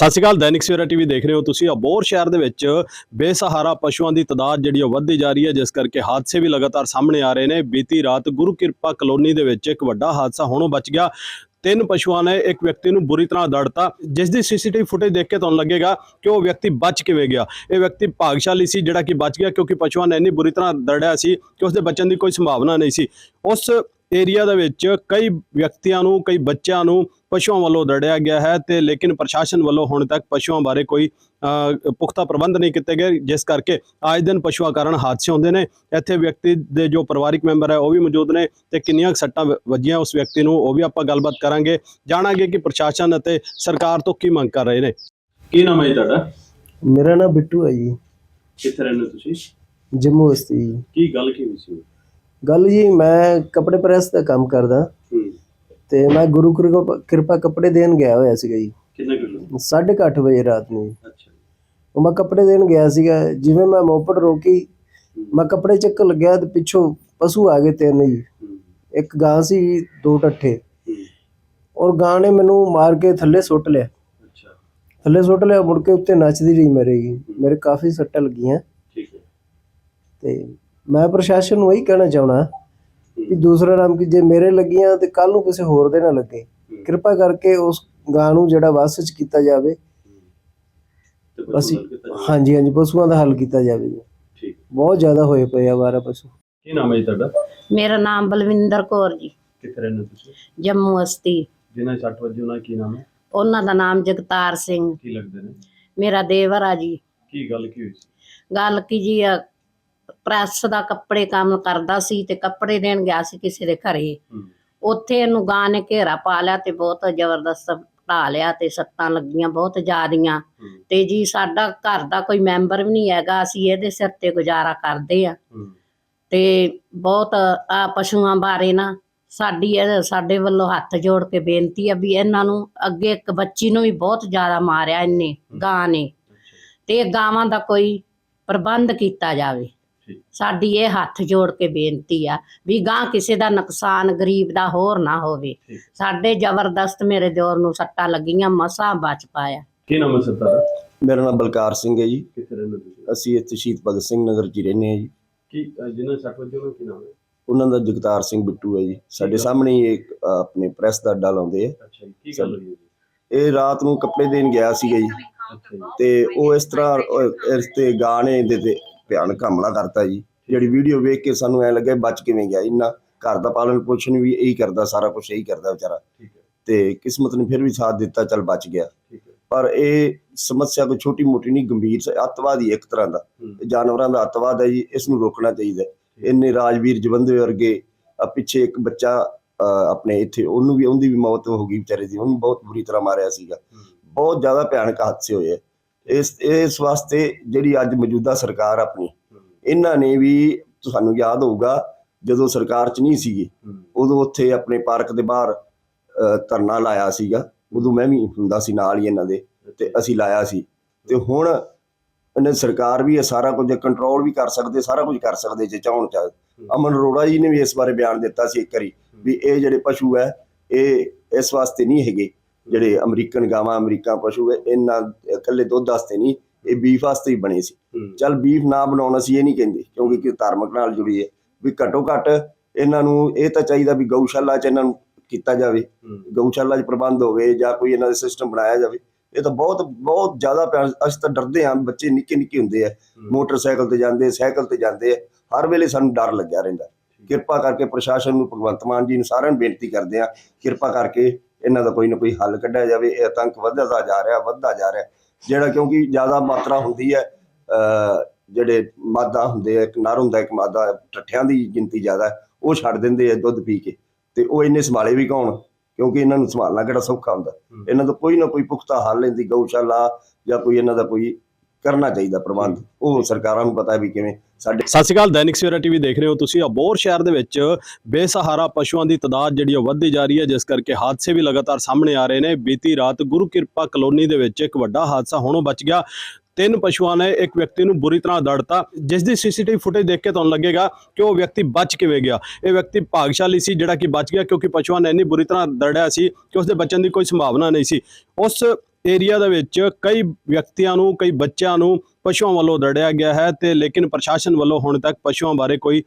ਸਤਿ ਸ਼੍ਰੀ ਅਕਾਲ, ਦੈਨਿਕ ਸਵੇਰਾ ਟੀਵੀ ਦੇਖ ਰਹੇ ਹੋ ਤੁਸੀਂ। ਅਬੋਰ ਸ਼ਹਿਰ ਦੇ ਵਿੱਚ ਬੇਸਹਾਰਾ ਪਸ਼ੂਆਂ ਦੀ ਤਦਾਦ ਜਿਹੜੀ ਉਹ ਵੱਧਦੀ ਜਾ ਰਹੀ ਹੈ, ਜਿਸ ਕਰਕੇ ਹਾਦਸੇ ਵੀ ਲਗਾਤਾਰ ਸਾਹਮਣੇ ਆ ਰਹੇ ਨੇ। ਬੀਤੀ ਰਾਤ ਗੁਰੂ ਕਿਰਪਾ ਕਲੋਨੀ ਦੇ ਵਿੱਚ ਇੱਕ ਵੱਡਾ ਹਾਦਸਾ ਹੋਣੋਂ ਬਚ ਗਿਆ। ਤਿੰਨ ਪਸ਼ੂਆਂ ਨੇ ਇੱਕ ਵਿਅਕਤੀ ਨੂੰ ਬੁਰੀ ਤਰ੍ਹਾਂ ਦੜਤਾ। ਜਿਸ ਦੀ ਸੀਸੀਟੀਵੀ ਫੁਟੇਜ ਦੇਖ ਕੇ ਤੁਹਾਨੂੰ ਲੱਗੇਗਾ ਕਿ ਉਹ ਵਿਅਕਤੀ ਬਚ ਕਿਵੇਂ ਗਿਆ। ਇਹ ਵਿਅਕਤੀ ਭਾਗਸ਼ਾਲੀ ਸੀ, ਜਿਹੜਾ ਕਿ ਬਚ ਗਿਆ ਕਿਉਂਕਿ ਪਸ਼ੂਆਂ ਨੇ ਇੰਨੀ ਬੁਰੀ ਤਰ੍ਹਾਂ ਦੜਿਆ ਸੀ ਕਿ ਉਸਦੇ ਬਚਣ ਦੀ ਕੋਈ ਸੰਭਾਵਨਾ ਨਹੀਂ ਸੀ। ਉਸ ਏਰੀਆ ਦੇ ਵਿੱਚ ਕਈ ਵਿਅਕਤੀਆਂ ਨੂੰ ਕਈ ਬੱਚਿਆਂ ਨੂੰ ਪਸ਼ੂਆਂ ਵੱਲੋਂ ਦੜਿਆ ਗਿਆ ਹੈ ਤੇ ਲੇਕਿਨ ਪ੍ਰਸ਼ਾਸਨ ਵੱਲੋਂ ਹੁਣ ਤੱਕ ਪਸ਼ੂਆਂ ਬਾਰੇ ਕੋਈ ਪੁਖਤਾ ਪ੍ਰਬੰਧ ਨਹੀਂ ਕੀਤੇ ਗਏ ਜਿਸ ਕਰਕੇ ਆਏ ਦਿਨ ਪਸ਼ੂਆਂ ਕਾਰਨ ਹਾਦਸੇ ਹੁੰਦੇ ਨੇ। ਇੱਥੇ ਵਿਅਕਤੀ ਦੇ ਜੋ ਪਰਿਵਾਰਿਕ ਮੈਂਬਰ ਹੈ ਉਹ ਵੀ ਮੌਜੂਦ ਨੇ ਤੇ ਕਿੰਨੀਆਂ ਸੱਟਾਂ ਵੱਜੀਆਂ ਉਸ ਵਿਅਕਤੀ ਨੂੰ ਉਹ ਵੀ ਆਪਾਂ ਗੱਲਬਾਤ ਕਰਾਂਗੇ। ਜਾਣਾਂਗੇ ਕਿ ਪ੍ਰਸ਼ਾਸਨ ਅਤੇ ਸਰਕਾਰ ਤੋਂ ਕੀ ਮੰਗ ਕਰ ਰਹੇ ਨੇ। ਕੀ ਨਾਮ ਹੈ ਜੀ ਤੁਹਾਡਾ? ਮੇਰਾ ਨਾਮ ਬਿੱਟੂ ਹੈ ਜੀ। ਕਿੱਥੇ ਰਹਿੰਦੇ ਤੁਸੀਂ? ਜੰਮੂ ਵਸਤੀ। ਕੀ ਗੱਲ ਕੀ ਹੋਈ ਸੀ? ਗੱਲ ਜੀ ਮੈਂ ਕੱਪੜੇ ਪ੍ਰੈਸ ਦਾ ਕੰਮ ਕਰਦਾ। ਹੂੰ। ਤੇ ਮੈਂ ਗੁਰੂ ਕਿਰਪਾ- ਕਿਰਪਾ ਕੱਪੜੇ ਦੇਣ ਗਿਆ ਹੋਇਆ ਸੀਗਾ ਜੀ। ਕਿੰਨੇ ਕਿਲੋ 8:30 ਵਜੇ ਰਾਤ ਨੂੰ। ਅੱਛਾ ਉਹ ਮੈਂ ਕੱਪੜੇ ਦੇਣ ਗਿਆ ਸੀਗਾ। ਜਿਵੇਂ ਮੈਂ ਮੋਪੜ ਰੋਕੀ ਮੈਂ ਕੱਪੜੇ ਚੱਕਣ ਲੱਗਿਆ ਤੇ ਪਿੱਛੋਂ ਪਸ਼ੂ ਆ ਗਏ ਤਿੰਨ ਜੀ। ਹੂੰ। ਇੱਕ ਗਾਂ ਸੀ ਦੋ ਟੱਠੇ। ਹੂੰ। ਔਰ ਗਾਂ ਨੇ ਮੈਨੂੰ ਮਾਰ ਕੇ ਥੱਲੇ ਸੁੱਟ ਲਿਆ। ਅੱਛਾ। ਥੱਲੇ ਸੁੱਟ ਲਿਆ ਮੁੜ ਕੇ ਉੱਤੇ ਨੱਚਦੀ ਰਹੀ ਮੇਰੇ ਜੀ। ਮੇਰੇ ਕਾਫੀ ਸੱਟਾਂ ਲੱਗੀਆਂ। ਠੀਕ ਹੈ। ਤੇ ਮੈਂ ਪ੍ਰਸ਼ਾਸਨ ਨੂੰ ਇਹੀ ਕਹਿਣਾ ਚਾਹਣਾ ਕਿ ਦੂਸਰਾ ਨਾਮ ਕਿ ਜੇ ਮੇਰੇ ਲੱਗੀਆਂ ਤੇ ਕੱਲ ਨੂੰ ਕਿਸੇ ਹੋਰ ਦੇ ਨਾ ਲੱਗੇ। ਕਿਰਪਾ ਕਰਕੇ ਉਸ ਗਾਂ ਨੂੰ ਜਿਹੜਾ ਵਸ ਚ ਕੀਤਾ ਜਾਵੇ। ਅਸੀਂ? ਹਾਂਜੀ ਹਾਂਜੀ ਪਸ਼ੂਆਂ ਦਾ ਹੱਲ ਕੀਤਾ ਜਾਵੇ। ਜੀ ਠੀਕ। ਬਹੁਤ ਜ਼ਿਆਦਾ ਹੋਏ ਪਏ ਆ ਵਾਰਾ ਪਸ਼ੂ। ਕੀ ਨਾਮ ਹੈ ਜੀ ਤੁਹਾਡਾ? ਮੇਰਾ ਨਾਮ ਬਲਵਿੰਦਰ ਕੌਰ ਜੀ। ਕਿੱਥੇ ਰਹਿੰਦੇ ਤੁਸੀਂ? ਜੰਮੂ ਅਸਤੀ ਜਿਨ੍ਹਾਂ ਦੀ 60 ਵਜੇ ਉਹਨਾਂ ਦਾ ਕੀ ਨਾਮ ਹੈ? ਉਹਨਾਂ ਦਾ ਨਾਮ ਜਗਤਾਰ ਸਿੰਘ। ਕੀ ਲੱਗਦੇ ਨੇ? ਮੇਰਾ ਦੇਵਰ ਆ ਜੀ। ਕੀ ਗੱਲ ਕੀ ਹੋਈ ਸੀ? ਗੱਲ ਕੀ ਜੀ ਆ, ਪ੍ਰੈਸ ਦਾ ਕੱਪੜੇ ਕੰਮ ਕਰਦਾ ਸੀ ਤੇ ਕੱਪੜੇ ਦੇਣ ਗਿਆ ਸੀ ਕਿਸੇ ਦੇ ਘਰੇ। ਉੱਥੇ ਇਹਨੂੰ ਗਾਂ ਨੇ ਘੇਰਾ ਪਾ ਲਿਆ ਤੇ ਬਹੁਤ ਜ਼ਬਰਦਸਤ ਢਾ ਲਿਆ ਤੇ ਸੱਟਾਂ ਲੱਗੀਆਂ ਬਹੁਤ ਜ਼ਿਆਦੀਆਂ। ਤੇ ਜੀ ਸਾਡਾ ਘਰ ਦਾ ਕੋਈ ਮੈਂਬਰ ਵੀ ਨਹੀਂ ਹੈਗਾ ਅਸੀਂ ਇਹਦੇ ਸਿਰ ਤੇ ਗੁਜ਼ਾਰਾ ਕਰਦੇ ਆ। ਤੇ ਬਹੁਤ ਆ ਪਸ਼ੂਆਂ ਬਾਰੇ ਨਾ ਸਾਡੀ ਸਾਡੇ ਵੱਲੋਂ ਹੱਥ ਜੋੜ ਕੇ ਬੇਨਤੀ ਆ ਵੀ ਇਹਨਾਂ ਨੂੰ ਅੱਗੇ ਇੱਕ ਬੱਚੀ ਨੂੰ ਵੀ ਬਹੁਤ ਜ਼ਿਆਦਾ ਮਾਰਿਆ ਇਹਨੇ ਗਾਂ ਨੇ। ਤੇ ਗਾਵਾਂ ਦਾ ਕੋਈ ਪ੍ਰਬੰਧ ਕੀਤਾ ਜਾਵੇ। ਸਾਡੀ ਇਹ ਹੱਥ ਜੋੜ ਕੇ ਬੇਨਤੀ ਆ ਵੀ ਗਾਂ ਕਿਸੇ ਦਾ ਨੁਕਸਾਨ ਗਰੀਬ ਦਾ ਹੋਰ ਨਾ ਹੋਵੇ। ਸਾਡੇ ਜ਼ਬਰਦਸਤ ਮੇਰੇ ਦਿਓਰ ਨੂੰ ਸੱਟਾਂ ਲੱਗੀਆਂ ਮਸਾਂ ਬਚ ਪਾਇਆ। ਕੀ ਨਾਮ ਹੈ ਤੁਹਾਡਾ? ਮੇਰਾ ਨਾਮ ਬਲਕਾਰ ਸਿੰਘ ਹੈ ਜੀ। ਕਿੱਥੇ ਰਹਿੰਦੇ ਤੁਸੀਂ? ਅਸੀਂ ਇੱਥੇ ਸ਼ਹੀਦ ਭਗਤ ਸਿੰਘ ਨਗਰ 'ਚ ਰਹਿੰਦੇ ਹਾਂ ਜੀ। ਕੀ ਦੀ 60 ਵਜੇ ਉਹਨਾਂ ਕੀ ਨਾਮ ਹੈ? ਉਹਨਾਂ ਦਾ ਜਗਤਾਰ ਸਿੰਘ ਬਿੱਟੂ ਹੈ ਜੀ। ਸਾਡੇ ਸਾਹਮਣੇ ਹੀ ਇੱਕ ਆਪਣੇ ਪ੍ਰੈਸ ਦਾ ਅੱਡਾ ਲਾਉਂਦੇ ਆ। ਅੱਛਾ ਜੀ ਕੀ ਗੱਲ ਹੋਈ ਹੈ ਜੀ? ਇਹ ਰਾਤ ਨੂੰ ਕੱਪੜੇ ਦੇਣ ਗਿਆ ਸੀਗਾ ਜੀ। ਤੇ ਉਹ ਇਸ ਤਰ੍ਹਾਂ ਇਸ ਤੇ ਗਾਣੇ ਦੇ ਤੇ ਭਿਆਨਕ ਹਮਲਾ ਕਰਤਾ ਜੀ। ਜਿਹੜੀ ਵੀਡੀਓ ਵੇਖ ਕੇ ਸਾਨੂੰ ਐ ਲੱਗਿਆ ਬਚ ਕਿਵੇਂ ਗਿਆ। ਇੰਨਾ ਘਰ ਦਾ ਪਾਲਣ ਪੋਸ਼ਣ ਵੀ ਇਹੀ ਕਰਦਾ ਸਾਰਾ ਕੁਝ ਇਹੀ ਕਰਦਾ ਵਿਚਾਰਾ। ਤੇ ਕਿਸਮਤ ਨੇ ਫਿਰ ਵੀ ਸਾਥ ਦਿੱਤਾ ਚੱਲ ਬਚ ਗਿਆ। ਪਰ ਇਹ ਸਮੱਸਿਆ ਕੋਈ ਛੋਟੀ ਮੋਟੀ ਨਹੀਂ ਗੰਭੀਰ ਸ- ਅੱਤਵਾਦ ਹੀ ਇੱਕ ਤਰ੍ਹਾਂ ਦਾ। ਜਾਨਵਰਾਂ ਦਾ ਅੱਤਵਾਦ ਹੈ ਜੀ ਇਸ ਨੂੰ ਰੋਕਣਾ ਚਾਹੀਦਾ। ਇੰਨੇ ਰਾਜਵੀਰ ਜਵੰਦੇ ਵਰਗੇ ਪਿੱਛੇ ਇੱਕ ਬੱਚਾ ਆਪਣੇ ਇੱਥੇ ਉਹਨੂੰ ਵੀ ਉਹਦੀ ਵੀ ਮੌਤ ਹੋ ਗਈ ਵਿਚਾਰੇ ਦੀ। ਉਹਨੂੰ ਬਹੁਤ ਬੁਰੀ ਤਰ੍ਹਾਂ ਮਾਰਿਆ ਸੀਗਾ। ਬਹੁਤ ਜ਼ਿਆਦਾ ਭਿਆਨਕ ਹਾਦਸੇ ਹੋਏ ਇਸ ਇਸ ਵਾਸਤੇ ਜਿਹੜੀ ਅੱਜ ਮੌਜੂਦਾ ਸਰਕਾਰ ਆਪਣੀ, ਇਹਨਾਂ ਨੇ ਵੀ ਤੁਹਾਨੂੰ ਯਾਦ ਹੋਊਗਾ, ਜਦੋਂ ਸਰਕਾਰ 'ਚ ਨਹੀਂ ਸੀਗੇ, ਉਦੋਂ ਉੱਥੇ ਆਪਣੇ ਪਾਰਕ ਦੇ ਬਾਹਰ ਧਰਨਾ ਲਾਇਆ ਸੀਗਾ, ਉਦੋਂ ਮੈਂ ਵੀ ਹੁੰਦਾ ਸੀ ਨਾਲ ਹੀ ਇਹਨਾਂ ਦੇ, ਤੇ ਅਸੀਂ ਲਾਇਆ ਸੀ। ਤੇ ਹੁਣ ਇਹਨੇ ਸਰਕਾਰ ਵੀ ਇਹ ਸਾਰਾ ਕੁਝ ਕੰਟਰੋਲ ਵੀ ਕਰ ਸਕਦੇ, ਸਾਰਾ ਕੁਝ ਕਰ ਸਕਦੇ ਜੇ ਚਾਹਣ ਚਾਹ ਅਮਨ ਅਰੋੜਾ ਜੀ ਨੇ ਵੀ ਇਸ ਬਾਰੇ ਬਿਆਨ ਦਿੱਤਾ ਸੀ ਇੱਕ ਵਾਰੀ, ਵੀ ਇਹ ਜਿਹੜੇ ਪਸ਼ੂ ਹੈ, ਇਹ ਇਸ ਵਾਸਤੇ ਨਹੀਂ ਹੈਗੇ। ਜਿਹੜੇ ਅਮਰੀਕਨ ਗਾਵਾਂ ਅਮਰੀਕਾ ਪਸ਼ੂ ਹੈ ਇਹਨਾਂ ਇਕੱਲੇ ਦੁੱਧ ਵਾਸਤੇ ਨਹੀਂ ਇਹ ਬੀਫ ਵਾਸਤੇ ਹੀ ਬਣੇ ਸੀ। ਚੱਲ ਬੀਫ ਨਾ ਬਣਾਉਣ ਅਸੀਂ ਇਹ ਨਹੀਂ ਕਹਿੰਦੇ ਕਿਉਂਕਿ ਕਿ ਧਾਰਮਿਕ ਨਾਲ ਜੁੜੀ ਹੈ ਵੀ ਘੱਟੋ ਘੱਟ ਇਹਨਾਂ ਨੂੰ ਇਹ ਤਾਂ ਚਾਹੀਦਾ ਵੀ ਗਊਸ਼ਾਲਾ 'ਚ ਇਹਨਾਂ ਨੂੰ ਕੀਤਾ ਜਾਵੇ ਗਊਸ਼ਾਲਾ 'ਚ ਪ੍ਰਬੰਧ ਹੋਵੇ ਜਾਂ ਕੋਈ ਇਹਨਾਂ ਦਾ ਸਿਸਟਮ ਬਣਾਇਆ ਜਾਵੇ। ਇਹ ਤਾਂ ਬਹੁਤ ਬਹੁਤ ਜ਼ਿਆਦਾ ਪਿਆਰ ਅਸੀਂ ਤਾਂ ਡਰਦੇ ਹਾਂ ਬੱਚੇ ਨਿੱਕੇ ਨਿੱਕੇ ਹੁੰਦੇ ਆ ਮੋਟਰਸਾਈਕਲ ਤੇ ਜਾਂਦੇ ਸਾਈਕਲ ਤੇ ਜਾਂਦੇ ਆ ਹਰ ਵੇਲੇ ਸਾਨੂੰ ਡਰ ਲੱਗਿਆ ਰਹਿੰਦਾ। ਕਿਰਪਾ ਕਰਕੇ ਪ੍ਰਸ਼ਾਸਨ ਨੂੰ ਭਗਵੰਤ ਮਾਨ ਜੀ ਨੂੰ ਸਾਰਿਆਂ ਨੂੰ ਬੇਨਤੀ ਕਰਦੇ ਆ ਕਿਰਪਾ ਕਰਕੇ ਇਹਨਾਂ ਦਾ ਕੋਈ ਨਾ ਕੋਈ ਹੱਲ ਕੱਢਿਆ ਜਾਵੇ ਇਹ ਆਤੰਕ ਵੱਧਦਾ ਜਾ ਰਿਹਾ ਵੱਧਦਾ ਜਾ ਰਿਹਾ। ਜਿਹੜਾ ਕਿਉਂਕਿ ਜ਼ਿਆਦਾ ਮਾਤਰਾ ਹੁੰਦੀ ਹੈ ਜਿਹੜੇ ਮਾਦਾ ਹੁੰਦੇ ਆ ਇੱਕ ਨਰ ਹੁੰਦਾ ਇੱਕ ਮਾਦਾ ਠੱਠਿਆਂ ਦੀ ਗਿਣਤੀ ਜ਼ਿਆਦਾ ਉਹ ਛੱਡ ਦਿੰਦੇ ਆ ਦੁੱਧ ਪੀ ਕੇ। ਤੇ ਉਹ ਇੰਨੇ ਸੰਭਾਲੇ ਵੀ ਕੌਣ? ਕਿਉਂਕਿ ਇਹਨਾਂ ਨੂੰ ਸੰਭਾਲਣਾ ਕਿਹੜਾ ਸੌਖਾ ਹੁੰਦਾ। ਇਹਨਾਂ ਦਾ ਕੋਈ ਨਾ ਕੋਈ ਪੁਖਤਾ ਹੱਲ ਇਹਦੀ ਗਊਸ਼ਾਲਾ ਜਾਂ ਕੋਈ ਇਹਨਾਂ ਦਾ ਕੋਈ ਕਰਨਾ ਚਾਹੀਦਾ ਪ੍ਰਬੰਧ। ਉਹ ਸਰਕਾਰਾਂ ਨੂੰ ਪਤਾ ਹੈ ਵੀ ਕਿਵੇਂ ਸਾਡੇ ਸਤਿ ਸ਼੍ਰੀ ਅਕਾਲ ਦੈਨਿਕ ਸਵੇਰਾ ਟੀਵੀ ਦੇਖ ਰਹੇ ਹੋ ਤੁਸੀਂ। ਅਬੋਰ ਸ਼ਹਿਰ ਦੇ ਵਿੱਚ ਬੇਸਹਾਰਾ ਪਸ਼ੂਆਂ ਦੀ ਤਦਾਦ ਜਿਹੜੀ ਉਹ ਵੱਧਦੀ ਜਾ ਰਹੀ ਹੈ ਜਿਸ ਕਰਕੇ ਹਾਦਸੇ ਵੀ ਲਗਾਤਾਰ ਸਾਹਮਣੇ ਆ ਰਹੇ ਨੇ। ਬੀਤੀ ਰਾਤ ਗੁਰੂ ਕਿਰਪਾ ਕਲੋਨੀ ਦੇ ਵਿੱਚ ਇੱਕ ਵੱਡਾ ਹਾਦਸਾ ਹੋਣੋਂ ਬਚ ਗਿਆ। ਤਿੰਨ ਪਸ਼ੂਆਂ ਨੇ ਇੱਕ ਵਿਅਕਤੀ ਨੂੰ ਬੁਰੀ ਤਰ੍ਹਾਂ ਦੜਤਾ। ਜਿਸ ਦੀ ਸੀਸੀਟੀਵੀ ਫੁਟੇਜ ਦੇਖ ਕੇ ਤੁਹਾਨੂੰ ਲੱਗੇਗਾ ਕਿ ਉਹ ਵਿਅਕਤੀ ਬਚ ਕਿਵੇਂ ਗਿਆ। ਇਹ ਵਿਅਕਤੀ ਭਾਗਸ਼ਾਲੀ ਸੀ ਜਿਹੜਾ ਕਿ ਬਚ ਗਿਆ ਕਿਉਂਕਿ ਪਸ਼ੂਆਂ ਨੇ ਇੰਨੀ ਬੁਰੀ ਤਰ੍ਹਾਂ ਦੜਿਆ ਸੀ ਕਿ ਉਸਦੇ ਬਚਣ ਦੀ ਕੋਈ ਸੰਭਾਵਨਾ ਨਹੀਂ ਸੀ। ਉਸ ਏਰੀਆ ਦੇ ਵਿੱਚ ਕਈ ਵਿਅਕਤੀਆਂ ਨੂੰ ਕਈ ਬੱਚਿਆਂ ਨੂੰ ਪਸ਼ੂਆਂ ਵੱਲੋਂ ਦੜਿਆ ਗਿਆ ਹੈ ਤੇ ਲੇਕਿਨ ਪ੍ਰਸ਼ਾਸਨ ਵੱਲੋਂ ਹੁਣ ਤੱਕ ਪਸ਼ੂਆਂ ਬਾਰੇ ਕੋਈ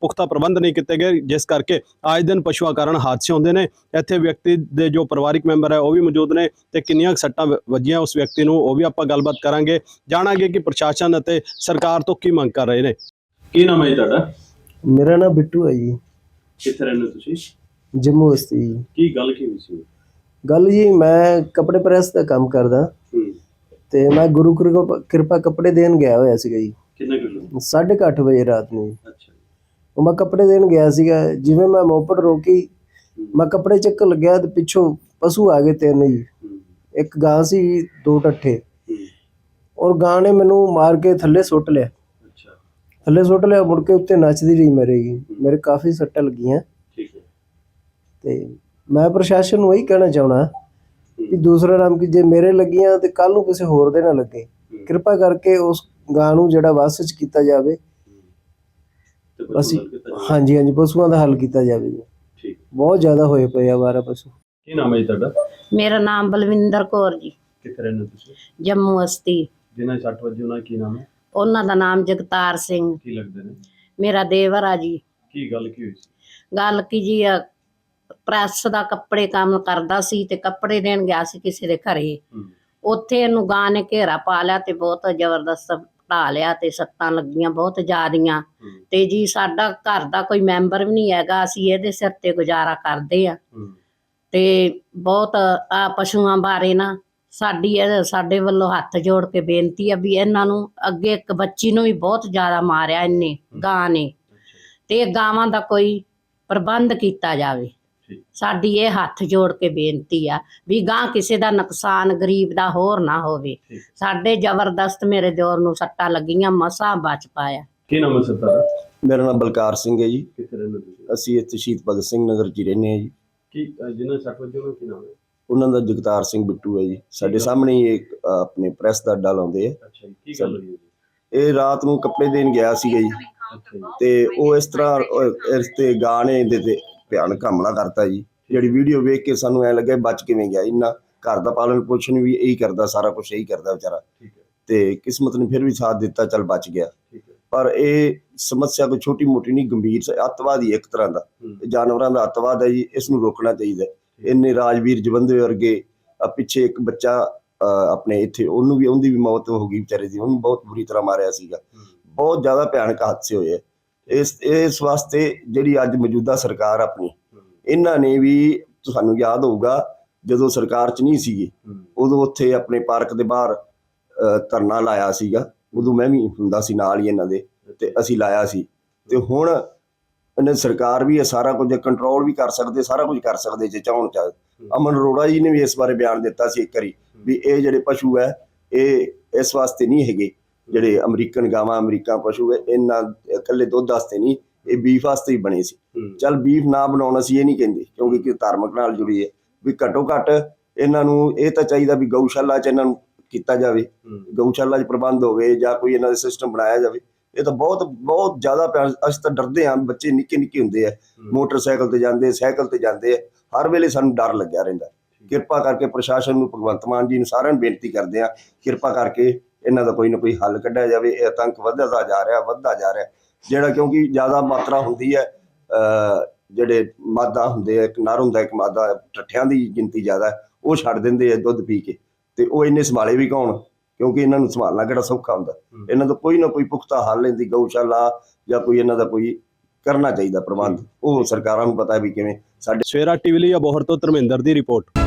ਪੁਖਤਾ ਪ੍ਰਬੰਧ ਨਹੀਂ ਕੀਤੇ ਗਏ ਜਿਸ ਕਰਕੇ ਆਏ ਦਿਨ ਪਸ਼ੂਆਂ ਕਾਰਨ ਹਾਦਸੇ ਹੁੰਦੇ ਨੇ। ਇੱਥੇ ਵਿਅਕਤੀ ਦੇ ਜੋ ਪਰਿਵਾਰਿਕ ਮੈਂਬਰ ਹੈ ਉਹ ਵੀ ਮੌਜੂਦ ਨੇ ਤੇ ਕਿੰਨੀਆਂ ਸੱਟਾਂ ਵੱਜੀਆਂ ਉਸ ਵਿਅਕਤੀ ਨੂੰ ਉਹ ਵੀ ਆਪਾਂ ਗੱਲਬਾਤ ਕਰਾਂਗੇ। ਜਾਣਾਂਗੇ ਕਿ ਪ੍ਰਸ਼ਾਸਨ ਅਤੇ ਸਰਕਾਰ ਤੋਂ ਕੀ ਮੰਗ ਕਰ ਰਹੇ ਨੇ। ਕੀ ਨਾਮ ਹੈ ਤੁਹਾਡਾ? ਮੇਰਾ ਨਾਮ ਬਿੱਟੂ ਹੈ ਜੀ। ਕਿੱਥੇ ਰਹਿੰਦੇ ਤੁਸੀਂ? ਜੰਮੂ ਵਸਤੀ ਕੀ ਗੱਲ ਕੀ ਹੋਈ ਸੀ? ਗੱਲ ਜੀ ਮੈਂ ਕੱਪੜੇ ਪ੍ਰੈਸ ਦਾ ਕੰਮ ਕਰਦਾ। ਤੇ ਮੈਂ ਗੁਰੂ ਕਿਰਪਾ- ਕਿਰਪਾ ਕੱਪੜੇ ਦੇਣ ਗਿਆ ਹੋਇਆ ਸੀਗਾ ਜੀ। ਕਿੰਨੇ ਕਿਲੋ 8:30 ਵਜੇ ਰਾਤ ਨੂੰ। ਅੱਛਾ ਉਹ ਮੈਂ ਕੱਪੜੇ ਦੇਣ ਗਿਆ ਸੀਗਾ। ਜਿਵੇਂ ਮੈਂ ਮੋਪੜ ਰੋਕੀ ਮੈਂ ਕੱਪੜੇ ਚੱਕ ਲੱਗਿਆ ਤੇ ਪਿੱਛੋਂ ਪਸ਼ੂ ਆ ਗਏ ਤਿੰਨ ਜੀ। ਹੂੰ। ਇੱਕ ਗਾਂ ਸੀ ਦੋ ਟੱਠੇ। ਹੂੰ। ਔਰ ਗਾਂ ਨੇ ਮੈਨੂੰ ਮਾਰ ਕੇ ਥੱਲੇ ਸੁੱਟ ਲਿਆ। ਅੱਛਾ। ਥੱਲੇ ਸੁੱਟ ਲਿਆ ਮੁੜ ਕੇ ਉੱਤੇ ਨੱਚਦੀ ਰਹੀ ਮੇਰੇ ਜੀ। ਮੇਰੇ ਕਾਫੀ ਸੱਟਾਂ ਲੱਗੀਆਂ। ਠੀਕ ਹੈ। ਤੇ ਮੈਂ ਪ੍ਰਸ਼ਾਸਨ ਨੂੰ ਇਹੀ ਕਹਿਣਾ ਚਾਹਣਾ ਕਿ ਦੂਸਰਾ ਨਾਮ ਕਿ ਜੇ ਮੇਰੇ ਲੱਗੀਆਂ ਤੇ ਕੱਲ ਨੂੰ ਕਿਸੇ ਹੋਰ ਦੇ ਨਾ ਲੱਗੇ। ਕਿਰਪਾ ਕਰਕੇ ਉਸ ਗਾਂ ਨੂੰ ਜਿਹੜਾ ਵਸ ਚ ਕੀਤਾ ਜਾਵੇ। ਅਸੀਂ। ਹਾਂਜੀ ਹਾਂਜੀ ਪਸ਼ੂਆਂ ਦਾ ਹੱਲ ਕੀਤਾ ਜਾਵੇ ਜੀ। ਠੀਕ। ਬਹੁਤ ਜ਼ਿਆਦਾ ਹੋਏ ਪਏ ਆ ਵਾਰਾ ਪਸ਼ੂ। ਕੀ ਨਾਮ ਹੈ ਜੀ ਤੁਹਾਡਾ? ਮੇਰਾ ਨਾਮ ਬਲਵਿੰਦਰ ਕੌਰ ਜੀ। ਕਿੱਥੇ ਰਹਿੰਦੇ ਤੁਸੀਂ? ਜੰਮੂ ਅਸਤੀ ਜਿਹਨਾਂ ਦੀ 60 ਵਜੇ ਉਹਨਾਂ ਕੀ ਨਾਮ ਹੈ? ਉਹਨਾਂ ਦਾ ਨਾਮ ਜਗਤਾਰ ਸਿੰਘ। ਕੀ ਲੱਗਦੇ ਨੇ? ਮੇਰਾ ਦੇਵਰ ਆ ਜੀ। ਕੀ ਗੱਲ ਕੀ ਹੋਈ ਸੀ? ਗੱਲ ਕੀ ਜੀ ਆ, ਪ੍ਰੈਸ ਦਾ ਕੱਪੜੇ ਕੰਮ ਕਰਦਾ ਸੀ ਤੇ ਕੱਪੜੇ ਦੇਣ ਗਿਆ ਸੀ ਕਿਸੇ ਦੇ ਘਰੇ। ਉੱਥੇ ਇਹਨੂੰ ਗਾਂ ਨੇ ਘੇਰਾ ਪਾ ਲਿਆ ਤੇ ਬਹੁਤ ਜ਼ਬਰਦਸਤ ਢਾ ਲਿਆ ਤੇ ਸੱਟਾਂ ਲੱਗੀਆਂ ਬਹੁਤ ਜ਼ਿਆਦੀਆਂ। ਤੇ ਜੀ ਸਾਡਾ ਘਰ ਦਾ ਕੋਈ ਮੈਂਬਰ ਵੀ ਨਹੀਂ ਹੈਗਾ ਅਸੀਂ ਇਹਦੇ ਸਿਰ ਤੇ ਗੁਜ਼ਾਰਾ ਕਰਦੇ ਆ। ਤੇ ਬਹੁਤ ਆ ਪਸ਼ੂਆਂ ਬਾਰੇ ਨਾ ਸਾਡੀ ਇਹ ਸਾਡੇ ਵੱਲੋਂ ਹੱਥ ਜੋੜ ਕੇ ਬੇਨਤੀ ਆ ਵੀ ਇਹਨਾਂ ਨੂੰ ਅੱਗੇ ਇੱਕ ਬੱਚੀ ਨੂੰ ਵੀ ਬਹੁਤ ਜ਼ਿਆਦਾ ਮਾਰਿਆ ਇਹਨੇ ਗਾਂ ਨੇ। ਤੇ ਗਾਵਾਂ ਦਾ ਕੋਈ ਪ੍ਰਬੰਧ ਕੀਤਾ ਜਾਵੇ। ਸਾਡੀ ਇਹ ਹੱਥ ਜੋੜ ਕੇ ਬੇਨਤੀ ਆ ਵੀ ਗਾਂ ਕਿਸੇ ਦਾ ਨੁਕਸਾਨ ਗਰੀਬ ਦਾ ਹੋਰ ਨਾ ਹੋਵੇ। ਸਾਡੇ ਜ਼ਬਰਦਸਤ ਮੇਰੇ ਦਿਓਰ ਨੂੰ ਸੱਟਾਂ ਲੱਗੀਆਂ ਮਸਾਂ ਬਚ ਪਾਇਆ। ਕੀ ਨਾਮ ਹੈ ਮੇਰਾ ਨਾਮ ਬਲਕਾਰ ਸਿੰਘ ਹੈ ਜੀ। ਕਿੱਥੇ ਰਹਿੰਦੇ ਹੋ ਤੁਸੀਂ? ਅਸੀਂ ਇੱਥੇ ਸ਼ਹੀਦ ਭਗਤ ਸਿੰਘ ਨਗਰ 'ਚ ਹੀ ਰਹਿੰਦੇ ਹਾਂ ਜੀ। ਕੀ ਜਿਹਨਾਂ 60 ਵਜੇ ਉਹਨਾਂ ਦਾ ਕੀ ਨਾਮ ਹੈ? ਉਹਨਾਂ ਦਾ ਜਗਤਾਰ ਸਿੰਘ ਬਿੱਟੂ ਹੈ ਜੀ। ਸਾਡੇ ਸਾਹਮਣੇ ਹੀ ਇੱਕ ਆਪਣੇ ਪ੍ਰੈਸ ਦਾ ਅੱਡਾ ਲਾਉਂਦੇ ਆ। ਅੱਛਾ ਜੀ ਕੀ ਗੱਲ ਹੋਈ ਹੈ ਜੀ? ਇਹ ਰਾਤ ਨੂੰ ਕੱਪੜੇ ਦੇਣ ਗਿਆ ਸੀਗਾ ਜੀ। ਤੇ ਉਹ ਇਸ ਤਰ੍ਹਾਂ ਇਸ ਤੇ ਗਾਣੇ ਦੇ ਤੇ ਭਿਆਨਕ ਹਮਲਾ ਕਰਤਾ ਜੀ। ਜਿਹੜੀ ਵੀਡੀਓ ਵੇਖ ਕੇ ਸਾਨੂੰ ਐ ਲੱਗਿਆ ਬਚ ਕਿਵੇਂ ਗਿਆ। ਇੰਨਾ ਘਰ ਦਾ ਪਾਲਣ ਪੋਸ਼ਣ ਵੀ ਇਹੀ ਕਰਦਾ ਸਾਰਾ ਕੁਝ ਇਹੀ ਕਰਦਾ ਵਿਚਾਰਾ। ਤੇ ਕਿਸਮਤ ਨੇ ਫਿਰ ਵੀ ਸਾਥ ਦਿੱਤਾ ਚੱਲ ਬਚ ਗਿਆ। ਪਰ ਇਹ ਸਮੱਸਿਆ ਕੋਈ ਛੋਟੀ ਮੋਟੀ ਨਹੀਂ ਗੰਭੀਰ ਸ- ਅੱਤਵਾਦ ਹੀ ਇੱਕ ਤਰ੍ਹਾਂ ਦਾ। ਜਾਨਵਰਾਂ ਦਾ ਅੱਤਵਾਦ ਹੈ ਜੀ ਇਸ ਨੂੰ ਰੋਕਣਾ ਚਾਹੀਦਾ। ਇੰਨੇ ਰਾਜਵੀਰ ਜਵੰਦੇ ਵਰਗੇ ਆ ਪਿੱਛੇ ਇੱਕ ਬੱਚਾ ਆਪਣੇ ਇੱਥੇ ਉਹਨੂੰ ਵੀ ਉਹਦੀ ਵੀ ਮੌਤ ਹੋ ਗਈ ਵਿਚਾਰੇ ਦੀ। ਉਹਨੂੰ ਬਹੁਤ ਬੁਰੀ ਤਰ੍ਹਾਂ ਮਾਰਿਆ ਸੀਗਾ। ਬਹੁਤ ਜ਼ਿਆਦਾ ਭਿਆਨਕ ਹਾਦਸੇ ਹੋਏ ਇਸ ਇਸ ਵਾਸਤੇ ਜਿਹੜੀ ਅੱਜ ਮੌਜੂਦਾ ਸਰਕਾਰ ਆਪਣੀ, ਇਹਨਾਂ ਨੇ ਵੀ ਤੁਹਾਨੂੰ ਯਾਦ ਹੋਊਗਾ, ਜਦੋਂ ਸਰਕਾਰ 'ਚ ਨਹੀਂ ਸੀਗੇ, ਉਦੋਂ ਉੱਥੇ ਆਪਣੇ ਪਾਰਕ ਦੇ ਬਾਹਰ ਧਰਨਾ ਲਾਇਆ ਸੀਗਾ, ਉਦੋਂ ਮੈਂ ਵੀ ਹੁੰਦਾ ਸੀ ਨਾਲ ਹੀ ਇਹਨਾਂ ਦੇ, ਤੇ ਅਸੀਂ ਲਾਇਆ ਸੀ, ਤੇ ਹੁਣ ਇਹਨੇ ਸਰਕਾਰ ਵੀ ਇਹ ਸਾਰਾ ਕੁਝ ਕੰਟਰੋਲ ਵੀ ਕਰ ਸਕਦੇ, ਸਾਰਾ ਕੁਝ ਕਰ ਸਕਦੇ ਜੇ ਚਾਹਣ ਚਾਹ ਅਮਨ ਅਰੋੜਾ ਜੀ ਨੇ ਵੀ ਇਸ ਬਾਰੇ ਬਿਆਨ ਦਿੱਤਾ ਸੀ ਇੱਕ ਵਾਰੀ, ਵੀ ਇਹ ਜਿਹੜੇ ਪਸ਼ੂ ਹੈ, ਇਹ ਇਸ ਵਾਸਤੇ ਨਹੀਂ ਹੈਗੇ। ਜਿਹੜੇ ਅਮਰੀਕਨ ਗਾਵਾਂ ਅਮਰੀਕਾ ਪਸ਼ੂ ਹੈ ਇਹਨਾਂ ਇਕੱਲੇ ਦੁੱਧ ਵਾਸਤੇ ਨਹੀਂ ਇਹ ਬੀਫ ਵਾਸਤੇ ਹੀ ਬਣੇ ਸੀ। ਚੱਲ ਬੀਫ ਨਾ ਬਣਾਉਣਾ ਸੀ ਇਹ ਨਹੀਂ ਕਹਿੰਦੇ ਕਿਉਂਕਿ ਕਿ ਧਾਰਮਿਕ ਨਾਲ ਜੁੜੀ ਹੈ ਵੀ ਘੱਟੋ ਘੱਟ ਇਹਨਾਂ ਨੂੰ ਇਹ ਤਾਂ ਚਾਹੀਦਾ ਵੀ ਗਊਸ਼ਾਲਾ 'ਚ ਇਹਨਾਂ ਨੂੰ ਕੀਤਾ ਜਾਵੇ ਗਊਸ਼ਾਲਾ 'ਚ ਪ੍ਰਬੰਧ ਹੋਵੇ ਜਾਂ ਕੋਈ ਇਹਨਾਂ ਦਾ ਸਿਸਟਮ ਬਣਾਇਆ ਜਾਵੇ। ਇਹ ਤਾਂ ਬਹੁਤ ਬਹੁਤ ਜ਼ਿਆਦਾ ਪਿਆਰ ਅਸੀਂ ਤਾਂ ਡਰਦੇ ਹਾਂ ਬੱਚੇ ਨਿੱਕੇ ਨਿੱਕੇ ਹੁੰਦੇ ਆ ਮੋਟਰਸਾਈਕਲ ਤੇ ਜਾਂਦੇ ਸਾਈਕਲ ਤੇ ਜਾਂਦੇ ਆ ਹਰ ਵੇਲੇ ਸਾਨੂੰ ਡਰ ਲੱਗਿਆ ਰਹਿੰਦਾ। ਕਿਰਪਾ ਕਰਕੇ ਪ੍ਰਸ਼ਾਸਨ ਨੂੰ ਭਗਵੰਤ ਮਾਨ ਜੀ ਨੂੰ ਸਾਰਿਆਂ ਨੂੰ ਬੇਨਤੀ ਕਰਦੇ ਆ ਕਿਰਪਾ ਕਰਕੇ ਇਹਨਾਂ ਦਾ ਕੋਈ ਨਾ ਕੋਈ ਹੱਲ ਕੱਢਿਆ ਜਾਵੇ ਇਹ ਆਤੰਕ ਵੱਧਦਾ ਜਾ ਰਿਹਾ ਵੱਧਦਾ ਜਾ ਰਿਹਾ। ਜਿਹੜਾ ਕਿਉਂਕਿ ਜ਼ਿਆਦਾ ਮਾਤਰਾ ਹੁੰਦੀ ਹੈ ਜਿਹੜੇ ਮਾਦਾ ਹੁੰਦੇ ਆ ਇੱਕ ਨਰ ਹੁੰਦਾ ਇੱਕ ਮਾਦਾ ਠੱਠਿਆਂ ਦੀ ਗਿਣਤੀ ਜ਼ਿਆਦਾ ਉਹ ਛੱਡ ਦਿੰਦੇ ਆ ਦੁੱਧ ਪੀ ਕੇ। ਤੇ ਉਹ ਇੰਨੇ ਸੰਭਾਲੇ ਵੀ ਕੌਣ? ਕਿਉਂਕਿ ਇਹਨਾਂ ਨੂੰ ਸੰਭਾਲਣਾ ਕਿਹੜਾ ਸੌਖਾ ਹੁੰਦਾ। ਇਹਨਾਂ ਦਾ ਕੋਈ ਨਾ ਕੋਈ ਪੁਖਤਾ ਹੱਲ ਇਹਦੀ ਗਊਸ਼ਾਲਾ ਜਾਂ ਕੋਈ ਇਹਨਾਂ ਦਾ ਕੋਈ ਕਰਨਾ ਚਾਹੀਦਾ ਪ੍ਰਬੰਧ। ਉਹ ਸਰਕਾਰਾਂ ਨੂੰ ਪਤਾ ਵੀ ਕਿਵੇਂ ਸਾਡੇ ਸਵੇਰਾ ਟੀਵੀ ਲਈ ਅਬੋਹਰ ਤੋਂ ਧਰਮਿੰਦਰ ਦੀ ਰਿਪੋਰਟ।